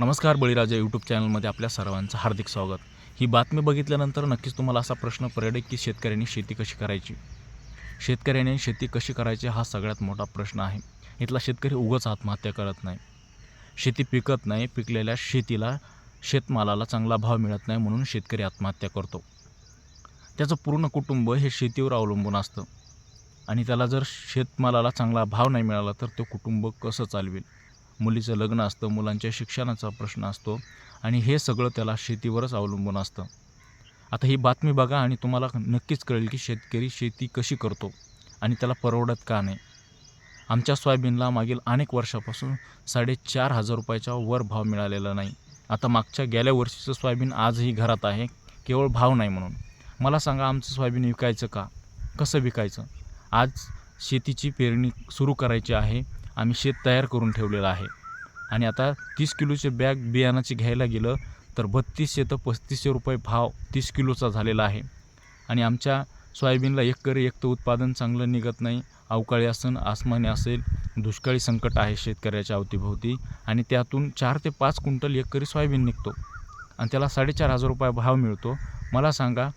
नमस्कार बळीराजा यूट्यूब चॅनलमध्ये आपल्या सर्वांचं हार्दिक स्वागत. ही बातमी बघितल्यानंतर नक्कीच तुम्हाला असा प्रश्न पडेल की शेतकऱ्यांनी शेती कशी करायची? शेतकऱ्याने शेती कशी करायची हा सगळ्यात मोठा प्रश्न आहे. इथला शेतकरी उगाच आत्महत्या करत नाही. शेती पिकत नाही पिकलेल्या शेतीला शेतमालाला चांगला भाव मिळत नाही म्हणून शेतकरी आत्महत्या करतो. त्याचं पूर्ण कुटुंब हे शेतीवर अवलंबून असतं. आणि त्याला जर शेतमालाला चांगला भाव नाही मिळाला तर तो कुटुंब कसं चालवेल? मुलीचं लग्न असतं मुलांच्या शिक्षणाचा प्रश्न असतो आणि हे सगळं त्याला शेतीवरच अवलंबून असतं. आता ही बातमी बघा आणि तुम्हाला नक्कीच कळेल की शेतकरी शेती कशी करतो आणि त्याला परवडत का नाही. आमच्या सोयाबीनला मागील अनेक वर्षापासून साडेचार हजार रुपयाच्या वर भाव मिळालेला नाही. आता मागच्या गेल्या वर्षीचं सोयाबीन आजही घरात आहे केवळ भाव नाही म्हणून. मला सांगा आमचं सोयाबीन विकायचं का? कसं विकायचं? आज शेतीची पेरणी सुरू करायची आहे आम्ही शेत तयार करून ठेवलेलं आहे. आणि आता तीस किलोचे बॅग बियाणाची घ्यायला गेलं तर बत्तीसशे तर पस्तीसशे रुपये भाव तीस किलोचा झालेला आहे. आणि आमच्या सोयाबीनला एकरी एक तर उत्पादन चांगलं निघत नाही. अवकाळी असन आसमानी असेल दुष्काळी संकट आहे शेतकऱ्याच्या अवतीभोवती. आणि त्यातून चार ते पाच क्विंटल एकरी सोयाबीन निघतो. आणि त्याला साडेचार हजार रुपये भाव मिळतो. मला सांगा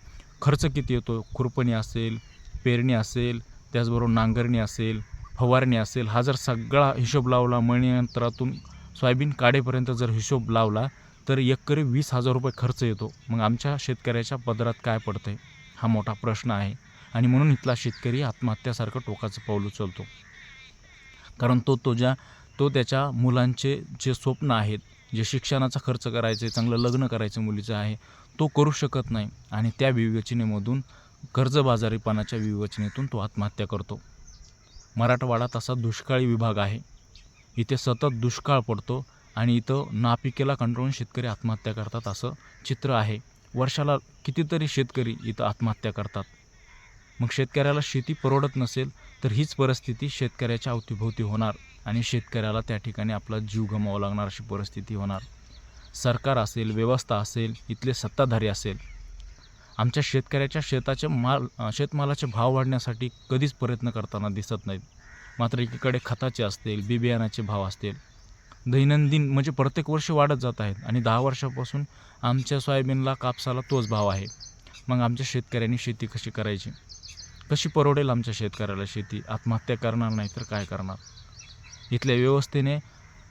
खर्च किती येतो? खुरपणी असेल पेरणी असेल त्याचबरोबर नांगरणी असेल फवारणी असेल हा जर सगळा हिशोब लावला मणियंत्रातून सोयाबीन काढेपर्यंत जर हिशोब लावला तर एकरी वीस हजार रुपये खर्च येतो. मग आमच्या शेतकऱ्याच्या पदरात काय पडतं आहे हा मोठा प्रश्न आहे. आणि म्हणून इथला शेतकरी आत्महत्यासारखं टोकाचं पाऊल उचलतो. कारण तो तो ज्या तो त्याच्या मुलांचे जे स्वप्न आहेत जे शिक्षणाचा खर्च करायचे चांगलं लग्न करायचं मुलीचं आहे तो करू शकत नाही. आणि त्या विवेचनेमधून कर्जबाजारीपणाच्या विवेचनेतून तो आत्महत्या करतो. मराठवाडा तसा दुष्काळी विभाग आहे. इथे सतत दुष्काळ पडतो आणि इथं नापिकेला कंटाळून शेतकरी आत्महत्या करतात असं चित्र आहे. वर्षाला कितीतरी शेतकरी इथं आत्महत्या करतात. मग शेतकऱ्याला शेती परवडत नसेल तर हीच परिस्थिती शेतकऱ्याच्या अवतीभोवती होणार आणि शेतकऱ्याला त्या ठिकाणी आपला जीव गमावा लागणार अशी परिस्थिती होणार. सरकार असेल व्यवस्था असेल इथले सत्ताधारी असेल आमच्या शेतकऱ्याच्या शेताचे माल शेतमालाचे भाव वाढण्यासाठी कधीच प्रयत्न करताना दिसत नाहीत. मात्र एकीकडे खताचे असतील बी बियाणाचे भाव असतील. दैनंदिन म्हणजे प्रत्येक वर्षी वाढत जात आहेत आणि दहा वर्षापासून आमच्या सोयाबीनला कापसाला तोच भाव आहे. मग आमच्या शेतकऱ्यांनी शेती कशी करायची? कशी परवडेल आमच्या शेतकऱ्याला शेती? आत्महत्या करणार नाही तर काय करणार? इथल्या व्यवस्थेने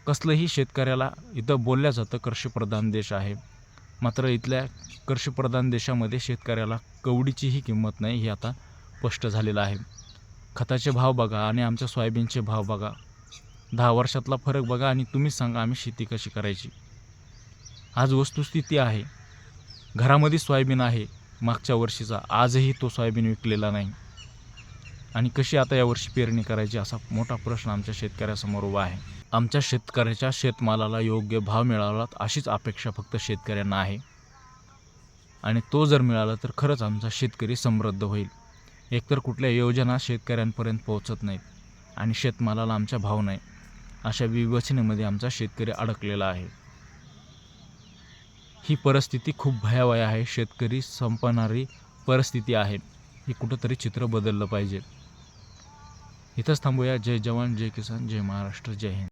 कसलंही शेतकऱ्याला इथं बोलल्या जातं कृषीप्रधान देश आहे. मात्र इथल्या कृषीप्रधान देशामध्ये शेतकऱ्याला कवडीचीही किंमत नाही हे आता स्पष्ट झालेलं आहे. खताचे भाव बघा आणि आमच्या सोयाबीनचे भाव बघा. दहा वर्षातला फरक बघा आणि तुम्हीच सांगा आम्ही शेती कशी करायची. आज वस्तुस्थिती आहे. घरामध्ये सोयाबीन आहे. मागच्या वर्षीचा आजही तो सोयाबीन विकलेला नाही. आणि कशी आता यावर्षी पेरणी करायची असा मोठा प्रश्न आमच्या शेतकऱ्यासमोर उभा आहे. आमच्या शेतकऱ्याच्या शेतमालाला योग्य भाव मिळाला अशीच अपेक्षा फक्त शेतकऱ्यांना आहे. आणि तो जर मिळाला तर खरंच आमचा शेतकरी समृद्ध होईल. एकतर कुठल्या योजना शेतकऱ्यांपर्यंत पोहोचत नाहीत आणि शेतमालाला आमचा भाव नाही अशा विवचनेमध्ये आमचा शेतकरी अडकलेला आहे. ही परिस्थिती खूप भयावह आहे. शेतकरी संपणारी परिस्थिती आहे. ही कुठंतरी चित्र बदललं पाहिजे. इथंच थांबूया. जय जवान जय किसान जय महाराष्ट्र जय हिंद.